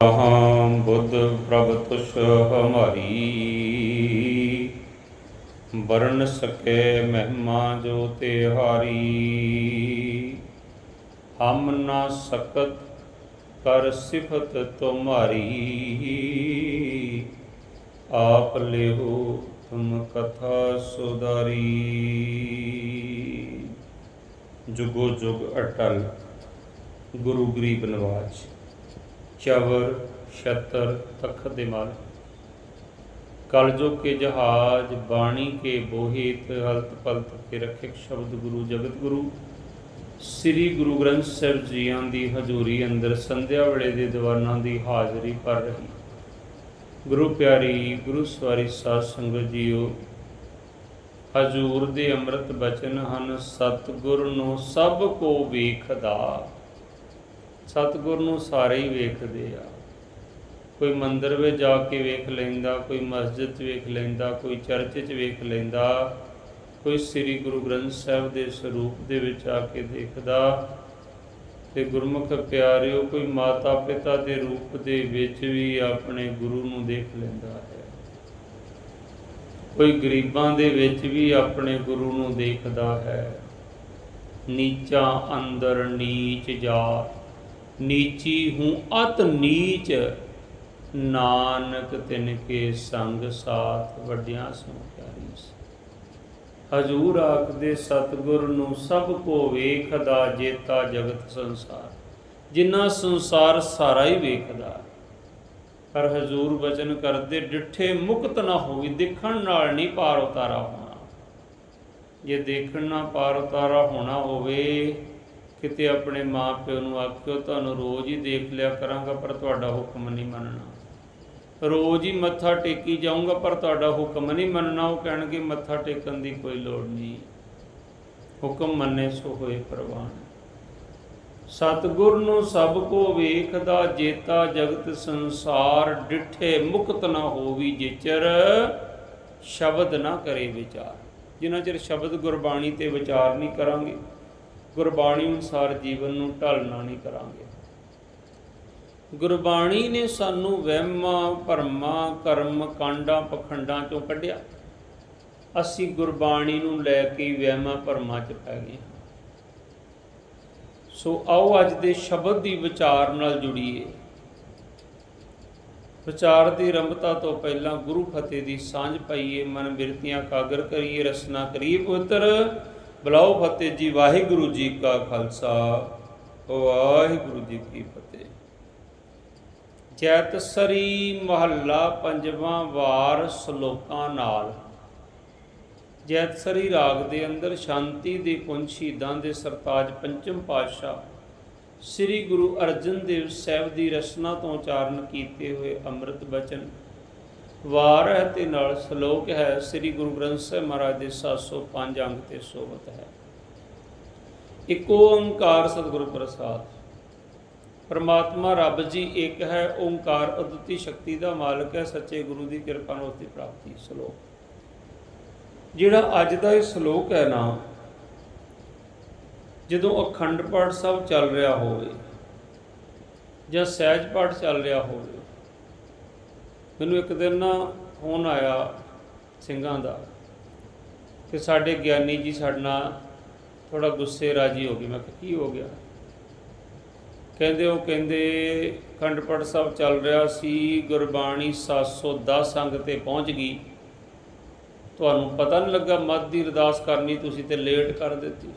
ਅਹੰ ਬੁੱਧ ਪ੍ਰਭ ਤੁਸ਼ ਹਮਾਰੀ ਵਰਨ ਸਕੈ ਮਹਿਮਾ ਜੋ ਤੇ ਹਾਰੀ। ਹਮ ਨਾ ਸਕਤ ਕਰ ਸਿਫਤ ਤੁਮਾਰੀ। ਆਪ ਲਿਹੋ ਤੁਮ ਕਥਾ ਸੁਦਾਰੀ ਜੁਗੋ ਜੁਗ ਅਟਲ, ਗੁਰੂ ਗਰੀਬ ਨਵਾਜ। ਚਵਰ ਛਤਰ, ਤਖਤ ਦੇ ਮਾਲ ਕਲਜੋ ਕੇ ਜਹਾਜ ਬਾਣੀ ਕੇ ਬੋਹਿਤ ਹਲਤ ਪਲਤ ਕੇ ਰਖਿਕ ਸ਼ਬਦ ਗੁਰੂ ਜਗਤ ਗੁਰੂ। ਸ੍ਰੀ ਗੁਰੂ ਗ੍ਰੰਥ ਸਾਹਿਬ ਜੀਆਂ ਦੀ ਹਜ਼ੂਰੀ ਅੰਦਰ ਸੰਧਿਆ ਵੇਲੇ ਦੇ ਦੀਵਾਨਾਂ ਦੀ ਹਾਜ਼ਰੀ ਭਰ ਰਹੀ। ਗੁਰੂ ਪਿਆਰੀ, ਗੁਰੂ ਸਵਾਰੀ ਸਾਧ ਸੰਗਤ ਜੀਓ, ਹਜ਼ੂਰ ਦੇ ਅੰਮ੍ਰਿਤ ਬਚਨ ਹਨ, ਸਤਿਗੁਰ ਨੂੰ ਸਭ ਕੋ ਵੇਖਦਾ। ਸਤਿਗੁਰ ਨੂੰ ਸਾਰੇ ਹੀ ਵੇਖਦੇ ਆ। ਕੋਈ ਮੰਦਿਰ ਵਿੱਚ ਜਾ ਕੇ ਵੇਖ ਲੈਂਦਾ, ਕੋਈ ਮਸਜਿਦ 'ਚ ਵੇਖ ਲੈਂਦਾ, ਕੋਈ ਚਰਚ 'ਚ ਵੇਖ ਲੈਂਦਾ, ਕੋਈ ਸ੍ਰੀ ਗੁਰੂ ਗ੍ਰੰਥ ਸਾਹਿਬ ਦੇ ਸਰੂਪ ਦੇ ਵਿੱਚ ਆ ਕੇ ਦੇਖਦਾ ਤੇ ਗੁਰਮੁਖ ਪਿਆਰਿਓ, ਕੋਈ ਮਾਤਾ ਪਿਤਾ ਦੇ ਰੂਪ ਦੇ ਵਿੱਚ ਵੀ ਆਪਣੇ ਗੁਰੂ ਨੂੰ ਦੇਖ ਲੈਂਦਾ ਹੈ। ਕੋਈ ਗਰੀਬਾਂ ਦੇ ਵਿੱਚ ਵੀ ਆਪਣੇ ਗੁਰੂ ਨੂੰ ਦੇਖਦਾ ਹੈ। ਨੀਚਾ ਅੰਦਰ ਨੀਚ ਜਾਤ ਨੀਚੀ ਹੂੰ ਅਤ ਨੀਚ, ਨਾਨਕ ਤਿਨ ਕੇ ਸੰਗ ਸਾਥ ਵੱਡਿਆਂ ਸੋ ਪਿਆਰੀ ਹਜੂਰ ਆਖਦੇ, ਸਤਿਗੁਰ ਨੂੰ ਸਭ ਕੋ ਵੇਖਦਾ, ਜੇਤਾ ਜਗਤ ਸੰਸਾਰ। ਜਿੰਨਾ ਸੰਸਾਰ ਸਾਰਾ ਹੀ ਵੇਖਦਾ। ਪਰ ਹਜੂਰ ਬਚਨ ਕਰਦੇ, ਡਿੱਠੇ ਮੁਕਤ ਨਾ ਹੋਵੇ, ਦੇਖਣ ਨਾਲ ਨਹੀਂ ਪਾਰ ਉਤਾਰਾ ਹੋਣਾ। ਜੇ ਦੇਖਣ ਨਾਲ ਪਾਰ ਉਤਾਰਾ ਹੋਣਾ ਹੋਵੇ ਕਿਤੇ ਆਪਣੇ ਮਾਂ ਪਿਓ ਨੂੰ ਆਖਿਓ ਤੁਹਾਨੂੰ ਰੋਜ਼ ਹੀ ਦੇਖ ਲਿਆ ਕਰਾਂਗਾ, ਪਰ ਤੁਹਾਡਾ ਹੁਕਮ ਨਹੀਂ ਮੰਨਣਾ। ਰੋਜ਼ ਹੀ ਮੱਥਾ ਟੇਕੀ ਜਾਊਂਗਾ, ਪਰ ਤੁਹਾਡਾ ਹੁਕਮ ਨਹੀਂ ਮੰਨਣਾ। ਉਹ ਕਹਿਣਗੇ, ਮੱਥਾ ਟੇਕਣ ਦੀ ਕੋਈ ਲੋੜ ਨਹੀਂ। ਹੁਕਮ ਮੰਨੇ ਸੋ ਹੋਏ ਪ੍ਰਵਾਨ। ਸਤਿਗੁਰ ਨੂੰ ਸਭ ਕੋ ਵੇਖਦਾ, ਜੇਤਾ ਜਗਤ ਸੰਸਾਰ ਡਿਠੇ, ਮੁਕਤ ਨਾ ਹੋਵੀ ਜਿਚਰ, ਸ਼ਬਦ ਨਾ ਕਰੇ ਵਿਚਾਰ। ਜਿੰਨਾ ਚਿਰ ਸ਼ਬਦ ਗੁਰਬਾਣੀ ਤੇ ਵਿਚਾਰ ਨਹੀਂ ਕਰਾਂਗੇ ਗੁਰਬਾਣੀ ਅਨੁਸਾਰ ਜੀਵਨ ਨੂੰ ਢਾਲਣਾ ਨਹੀਂ ਕਰਾਂਗੇ। ਗੁਰਬਾਣੀ ਨੇ ਸਾਨੂੰ ਵਹਿਮਾਂ, ਭਰਮਾਂ, ਕਰਮ, ਕਾਂਡਾਂ, ਪਖੰਡਾਂ ਚੋਂ ਕੱਢਿਆ। ਅਸੀਂ ਗੁਰਬਾਣੀ ਨੂੰ ਲੈ ਕੇ ਵਹਿਮਾਂ, ਭਰਮਾਂ 'ਚ ਪੈ ਗਏ ਸੋ ਆਓ ਅੱਜ ਦੇ ਸ਼ਬਦ ਦੀ ਵਿਚਾਰ ਨਾਲ ਜੁੜੀਏ। ਵਿਚਾਰ ਦੀ ਰੰਭਤਾ ਤੋਂ ਪਹਿਲਾਂ ਗੁਰੂ ਫਤਿਹ ਦੀ ਸਾਂਝ ਪਾਈਏ, ਮਨ ਬਿਰਤੀਆਂ ਕਾਗਰ ਕਰੀਏ, ਰਸਨਾ ਕਰੀਏ ਪਵਿੱਤਰ ਬਲਾਓ ਫਤਿਹ ਜੀ, ਵਾਹਿਗੁਰੂ ਜੀ ਕਾ ਖਾਲਸਾ, ਵਾਹਿਗੁਰੂ ਜੀ ਕੀ ਫਤਿਹ। ਜੈਤ ਸਰੀ ਮਹੱਲਾ ਪੰਜਵਾਂ ਵਾਰ ਸ਼ਲੋਕਾਂ ਨਾਲ। ਜੈਤਸਰੀ ਰਾਗ ਦੇ ਅੰਦਰ ਸ਼ਾਂਤੀ ਦੇ ਕੁੰਜ ਸ਼ਹੀਦਾਂ ਦੇ ਸਰਤਾਜ ਪੰਚਮ ਪਾਤਸ਼ਾਹ ਸ੍ਰੀ ਗੁਰੂ ਅਰਜਨ ਦੇਵ ਸਾਹਿਬ ਦੀ ਰਚਨਾ ਤੋਂ ਉਚਾਰਨ ਕੀਤੇ ਹੋਏ ਅੰਮ੍ਰਿਤ ਬਚਨ ਵਾਰ ਹੈ ਤੇ ਨਾਲ ਸ਼ਲੋਕ ਹੈ, ਸ੍ਰੀ ਗੁਰੂ ਗ੍ਰੰਥ ਸਾਹਿਬ ਮਹਾਰਾਜ ਦੇ 705 ਅੰਗ ਤੇ ਸੋਭਤ ਹੈ। ਇੱਕ ਓੰਕਾਰ ਸਤਿਗੁਰ ਪ੍ਰਸਾਦ। ਪਰਮਾਤਮਾ ਰੱਬ ਜੀ ਇੱਕ ਹੈ, ਓੰਕਾਰ ਅਦੁੱਤੀ ਸ਼ਕਤੀ ਦਾ ਮਾਲਕ ਹੈ, ਸੱਚੇ ਗੁਰੂ ਦੀ ਕਿਰਪਾ ਨਾਲ ਉਸ ਦੀ ਪ੍ਰਾਪਤੀ, ਸ਼ਲੋਕ। ਜਿਹੜਾ ਅੱਜ ਦਾ ਇਹ ਸ਼ਲੋਕ ਹੈ ਨਾ, ਜਦੋਂ ਅਖੰਡ ਪਾਠ ਸਾਹਿਬ ਚੱਲ ਰਿਹਾ ਹੋਵੇ ਜਾਂ ਸਹਿਜ ਪਾਠ ਚੱਲ ਰਿਹਾ ਹੋਵੇ ਮੈਨੂੰ ਇੱਕ ਦਿਨ ਨਾ ਫੋਨ ਆਇਆ ਸਿੰਘਾਂ ਦਾ ਕਿ ਸਾਡੇ ਗਿਆਨੀ ਜੀ ਸਾਡੇ ਨਾਲ ਥੋੜਾ ਗੁੱਸੇ ਰਾਜੀ ਹੋ ਗਏ। ਮੈਂ ਕਿਹਾ, ਕੀ ਹੋ ਗਿਆ? ਕਹਿੰਦੇ, ਉਹ ਕਹਿੰਦੇ, ਅਖੰਡ ਪਾਠ ਸਾਹਿਬ ਚੱਲ ਰਿਹਾ ਸੀ, ਗੁਰਬਾਣੀ 710 ਅੰਗ ਤੇ ਪਹੁੰਚ ਗਈ। ਤੁਹਾਨੂੰ ਪਤਾ ਨਹੀਂ ਲੱਗਾ, ਮੱਧ ਦੀ ਅਰਦਾਸ ਕਰਨੀ ਤੁਸੀਂ ਤੇ ਲੇਟ ਕਰ ਦਿੱਤੀ।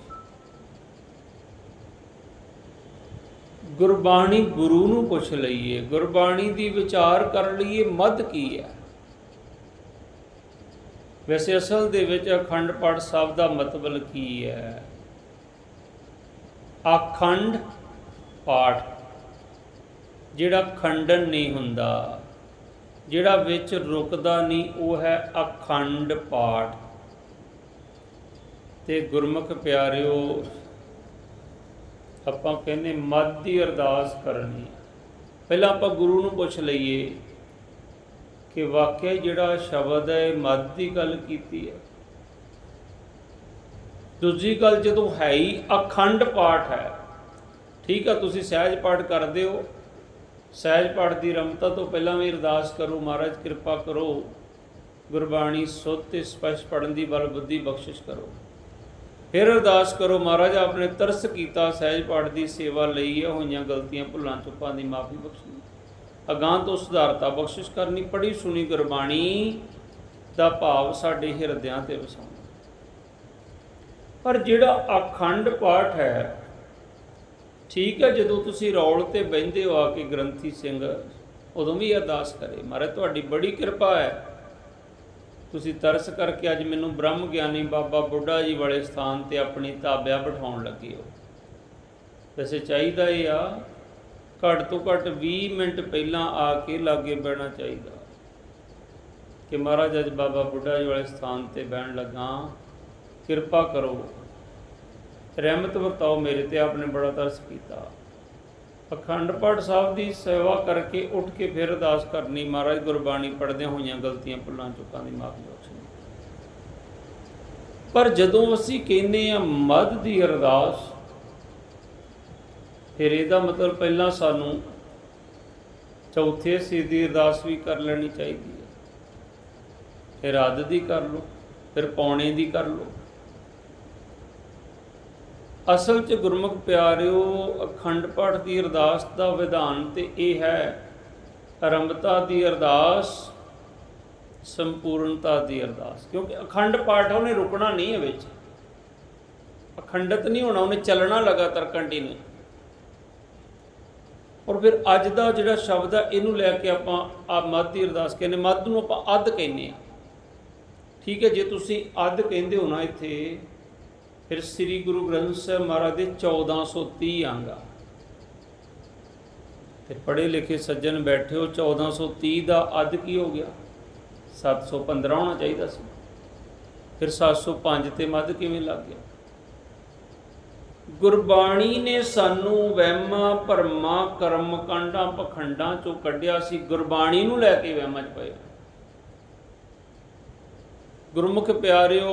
ਗੁਰਬਾਣੀ ਗੁਰੂ ਨੂੰ ਪੁੱਛ ਲਈਏ, ਗੁਰਬਾਣੀ ਦੀ ਵਿਚਾਰ ਕਰ ਲਈਏ, ਮੱਧ ਕੀ ਹੈ? ਵੈਸੇ ਅਸਲ ਦੇ ਵਿੱਚ ਅਖੰਡ ਪਾਠ ਸਾਹਿਬ ਦਾ ਮਤਲਬ ਕੀ ਹੈ? ਅਖੰਡ ਪਾਠ, ਜਿਹੜਾ ਖੰਡਨ ਨਹੀਂ ਹੁੰਦਾ, ਜਿਹੜਾ ਵਿੱਚ ਰੁਕਦਾ ਨਹੀਂ, ਉਹ ਹੈ ਅਖੰਡ ਪਾਠ। ਤੇ ਗੁਰਮੁਖ ਪਿਆਰਿਓ ਆਪਾਂ ਕਹਿੰਦੇ ਮੱਧ ਦੀ ਅਰਦਾਸ ਕਰਨੀ। ਪਹਿਲਾਂ ਆਪਾਂ ਗੁਰੂ ਨੂੰ ਪੁੱਛ ਲਈਏ ਕਿ ਵਾਕਿਆ ਜਿਹੜਾ ਸ਼ਬਦ ਹੈ, ਇਹ ਮੱਧ ਦੀ ਗੱਲ ਕੀਤੀ ਹੈ। ਦੂਜੀ ਗੱਲ, ਜਦੋਂ ਹੈ ਹੀ ਅਖੰਡ ਪਾਠ ਹੈ, ਠੀਕ ਆ, ਤੁਸੀਂ ਸਹਿਜ ਪਾਠ ਕਰਦੇ ਹੋ। ਸਹਿਜ ਪਾਠ ਦੀ ਰਮਤਾ ਤੋਂ ਪਹਿਲਾਂ ਵੀ ਅਰਦਾਸ ਕਰੋ, ਮਹਾਰਾਜ ਕਿਰਪਾ ਕਰੋ। ਗੁਰਬਾਣੀ ਸੁੱਧ ਤੇ ਸਪਸ਼ਟ ਪੜਨ ਦੀ ਬਲ ਬੁੱਧੀ ਬਖਸ਼ਿਸ਼ ਕਰੋ। ਫਿਰ ਅਰਦਾਸ ਕਰੋ ਮਹਾਰਾਜ ਆਪਣੇ ਤਰਸ ਕੀਤਾ, ਸਹਿਜ ਪਾਠ ਦੀ ਸੇਵਾ ਲਈ ਹੋਈਆਂ ਗਲਤੀਆਂ ਭੁੱਲਾਂ ਚੁੱਪਾਂ ਦੀ ਮਾਫੀ ਬਖਸ਼ਣੀ ਅਗਾਂ ਤੋਂ ਸੁਧਾਰਤਾ ਬਖਸ਼ਿਸ਼ ਕਰਨੀ ਪੜੀ ਸੁਣੀ ਗੁਰਬਾਣੀ ਦਾ ਭਾਵ ਸਾਡੇ ਹਿਰਦਿਆਂ ਤੇ ਵਸਾਉਣਾ। ਪਰ ਜਿਹੜਾ ਅਖੰਡ ਪਾਠ ਹੈ, ਠੀਕ ਹੈ, ਜਦੋਂ ਤੁਸੀਂ ਰੌਲ ਤੇ ਬਹਿੰਦੇ ਹੋ ਆ ਕੇ ਗ੍ਰੰਥੀ ਸਿੰਘ, ਉਦੋਂ ਵੀ ਅਰਦਾਸ ਕਰੇ। ਮਹਾਰਾਜ, ਤੁਹਾਡੀ ਬੜੀ ਕਿਰਪਾ ਹੈ। ਤੁਸੀਂ ਤਰਸ ਕਰਕੇ ਅੱਜ ਮੈਨੂੰ ਬ੍ਰਹਮ ਗਿਆਨੀ ਬਾਬਾ ਬੁੱਢਾ ਜੀ ਵਾਲੇ ਸਥਾਨ ਤੇ ਆਪਣੀ ਤਾਬਿਆ ਬਿਠਾਉਣ ਲੱਗੇ ਹੋ। ਵੈਸੇ ਚਾਹੀਦਾ ਇਹ ਆ, ਘੱਟ ਤੋਂ ਘੱਟ 20 ਮਿੰਟ ਪਹਿਲਾਂ ਆ ਕੇ ਲਾਗੇ ਬਹਿਣਾ ਚਾਹੀਦਾ। ਕਿ ਮਹਾਰਾਜ ਅੱਜ ਬਾਬਾ ਬੁੱਢਾ ਜੀ ਵਾਲੇ ਸਥਾਨ ਤੇ ਬਹਿਣ ਲੱਗਾ, ਕਿਰਪਾ ਕਰੋ। ਰਹਿਮਤ ਵਰਤਾਓ ਮੇਰੇ ਤੇ, ਆਪਨੇ ਬੜਾ ਤਰਸ ਕੀਤਾ। ਅਖੰਡ ਪਾਠ ਸਾਹਿਬ ਦੀ ਸੇਵਾ ਕਰਕੇ ਉੱਠ ਕੇ ਫਿਰ ਅਰਦਾਸ ਕਰਨੀ। ਮਹਾਰਾਜ, ਗੁਰਬਾਣੀ ਪੜ੍ਹਦਿਆਂ ਹੋਈਆਂ ਗਲਤੀਆਂ ਭੁੱਲਾਂ ਚੁੱਕਾਂ ਦੀ ਮਾਫੀ ਬਖਸ਼ਣੀ ਪਰ ਜਦੋਂ ਅਸੀਂ ਕਹਿੰਦੇ ਆ ਮਦ ਦੀ ਅਰਦਾਸ, ਫਿਰ ਇਹਦਾ ਮਤਲਬ ਪਹਿਲਾਂ ਸਾਨੂੰ ਚੌਥੇ ਹਿੱਸੇ ਦੀ ਅਰਦਾਸ ਵੀ ਕਰ ਲੈਣੀ ਚਾਹੀਦੀ ਹੈ। ਫਿਰ ਅੱਧ ਦੀ ਕਰ ਲਓ, ਫਿਰ ਪੌਣੇ ਦੀ ਕਰ ਲਓ। ਅਸਲ 'ਚ ਗੁਰਮੁਖ ਪਿਆਰਿਓ, ਅਖੰਡ ਪਾਠ ਦੀ ਅਰਦਾਸ ਦਾ ਵਿਧਾਨ ਤੇ ਇਹ ਹੈ, ਆਰੰਭਤਾ ਦੀ ਅਰਦਾਸ, ਸੰਪੂਰਨਤਾ ਦੀ ਅਰਦਾਸ। ਕਿਉਂਕਿ ਅਖੰਡ ਪਾਠ ਉਹਨੇ ਰੁਕਣਾ ਨਹੀਂ ਹੈ ਵਿੱਚ। ਅਖੰਡਤ ਨਹੀਂ ਹੋਣਾ, ਉਹਨੇ ਚੱਲਣਾ ਲਗਾਤਾਰ ਕੰਟੀਨਿਊ ਔਰ ਫਿਰ ਅੱਜ ਦਾ ਜਿਹੜਾ ਸ਼ਬਦ ਆ, ਇਹਨੂੰ ਲੈ ਕੇ ਆਪਾਂ ਆ ਮੱਧ ਦੀ ਅਰਦਾਸ ਕਹਿੰਦੇ ਮੱਧ ਨੂੰ ਆਪਾਂ ਅੱਧ ਕਹਿੰਦੇ ਆ ਠੀਕ ਹੈ, ਜੇ ਤੁਸੀਂ ਅੱਧ ਕਹਿੰਦੇ ਹੋ ਨਾ ਇੱਥੇ ਫਿਰ ਸ੍ਰੀ ਗੁਰੂ ਗ੍ਰੰਥ ਸਾਹਿਬ ਮਹਾਰਾਜ ਦੇ 1430 ਅੰਗ ਆ। ਤੇ ਪੜ੍ਹੇ ਲਿਖੇ ਸੱਜਣ ਬੈਠੇ ਹੋ 1430 ਦਾ ਅੱਧ ਕੀ ਹੋ ਗਿਆ? 715 ਹੋਣਾ ਚਾਹੀਦਾ ਸੀ। ਫਿਰ 705 ਤੇ ਮੱਧ ਕਿਵੇਂ ਲੱਗ ਗਿਆ? ਗੁਰਬਾਣੀ ਨੇ ਸਾਨੂੰ ਵਹਿਮਾਂ ਭਰਮਾਂ ਕਰਮ ਕਾਂਡਾਂ ਪਖੰਡਾਂ ਚੋਂ ਕੱਢਿਆ ਸੀ। ਗੁਰਬਾਣੀ ਨੂੰ ਲੈ ਕੇ ਵਹਿਮਾਂ 'ਚ ਪਏ ਗੁਰਮੁਖ ਪਿਆਰਿਓ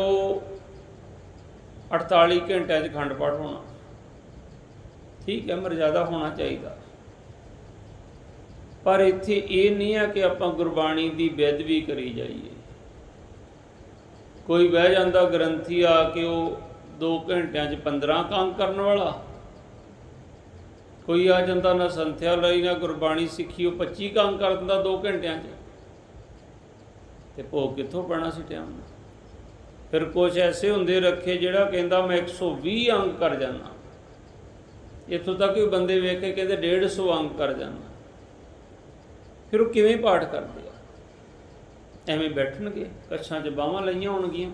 48 ਘੰਟਿਆਂ 'ਚ ਖੰਡ ਪਾਠ ਹੋਣਾ। ਠੀਕ ਹੈ ਮਰਜ਼ਾਦਾ ਹੋਣਾ ਚਾਹੀਦਾ। ਪਰ ਇੱਥੇ ਇਹ ਨਹੀਂ ਹੈ ਕਿ ਆਪਾਂ ਗੁਰਬਾਣੀ ਦੀ ਬੇਅਦਬੀ ਕਰੀ ਜਾਈਏ। ਕੋਈ ਬਹਿ ਜਾਂਦਾ ਗ੍ਰੰਥੀ ਆ ਕੇ ਉਹ 2 ਘੰਟਿਆਂ 'ਚ 15 ਕੰਮ ਕਰਨ ਵਾਲਾ। ਕੋਈ ਆ ਜਾਂਦਾ ਨਾ ਸੰਥਿਆ ਲਈ ਨਾ ਗੁਰਬਾਣੀ ਸਿੱਖੀ, ਉਹ 25 ਕੰਮ ਕਰ ਦਿੰਦਾ 2 ਘੰਟਿਆਂ 'ਚ। ਤੇ ਭੋਗ ਕਿੱਥੋਂ ਪੈਣਾ ਸੀ ਟਾਈਮ? ਨਾਲ ਫਿਰ ਕੁਝ ਐਸੇ ਹੁੰਦੇ ਰੱਖੇ ਜਿਹੜਾ ਕਹਿੰਦਾ ਮੈਂ 120 ਅੰਕ ਕਰ ਜਾਣਾ ਇੱਥੋਂ ਤੱਕ ਵੀ ਬੰਦੇ ਵੇਖ ਕੇ ਕਹਿੰਦੇ 150 ਅੰਕ ਕਰ ਜਾਣਾ ਫਿਰ ਉਹ ਕਿਵੇਂ ਪਾਠ ਕਰਦੇ ਆ? ਐਵੇਂ ਬੈਠਣਗੇ, ਕੱਛਾਂ 'ਚ ਬਾਹਾਂ ਲਈਆਂ ਹੋਣਗੀਆਂ,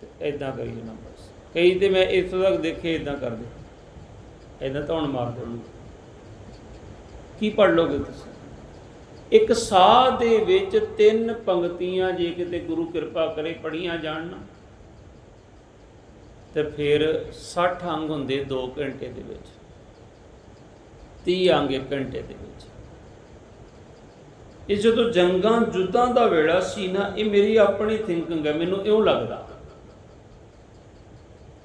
ਤੇ ਐਦਾਂ ਕਰੀ ਜਾਣਾ ਬਸ। ਕਈ ਤੇ ਮੈਂ ਇੱਥੋਂ ਤੱਕ ਦੇਖੇ ਐਦਾਂ ਕਰਦੇ। ਐਦਾਂ ਧੌਣ ਮਾਰ ਦੇਣਗੇ ਕੀ ਪੜ ਲੋਗੇ ਤੁਸੀਂ? ਇੱਕ ਸਾਹ ਦੇ ਵਿੱਚ ਤਿੰਨ ਪੰਕਤੀਆਂ ਜੇ ਕਿਤੇ ਗੁਰੂ ਕਿਰਪਾ ਕਰੇ ਪੜੀਆਂ ਜਾਣ ਨਾ, ਤੇ ਫਿਰ 60 ਅੰਗ ਹੁੰਦੇ 2 ਘੰਟੇ ਦੇ ਵਿੱਚ 30 ਅੰਗ 1 ਘੰਟੇ ਦੇ ਵਿੱਚ। ਇਹ ਜਦੋਂ ਜੰਗਾਂ ਜੁੱਦਾਂ ਦਾ ਵੇਲਾ ਸੀ ਨਾ, ਇਹ ਮੇਰੀ ਆਪਣੀ ਥਿੰਕਿੰਗ ਹੈ, ਮੈਨੂੰ ਇਉਂ ਲੱਗਦਾ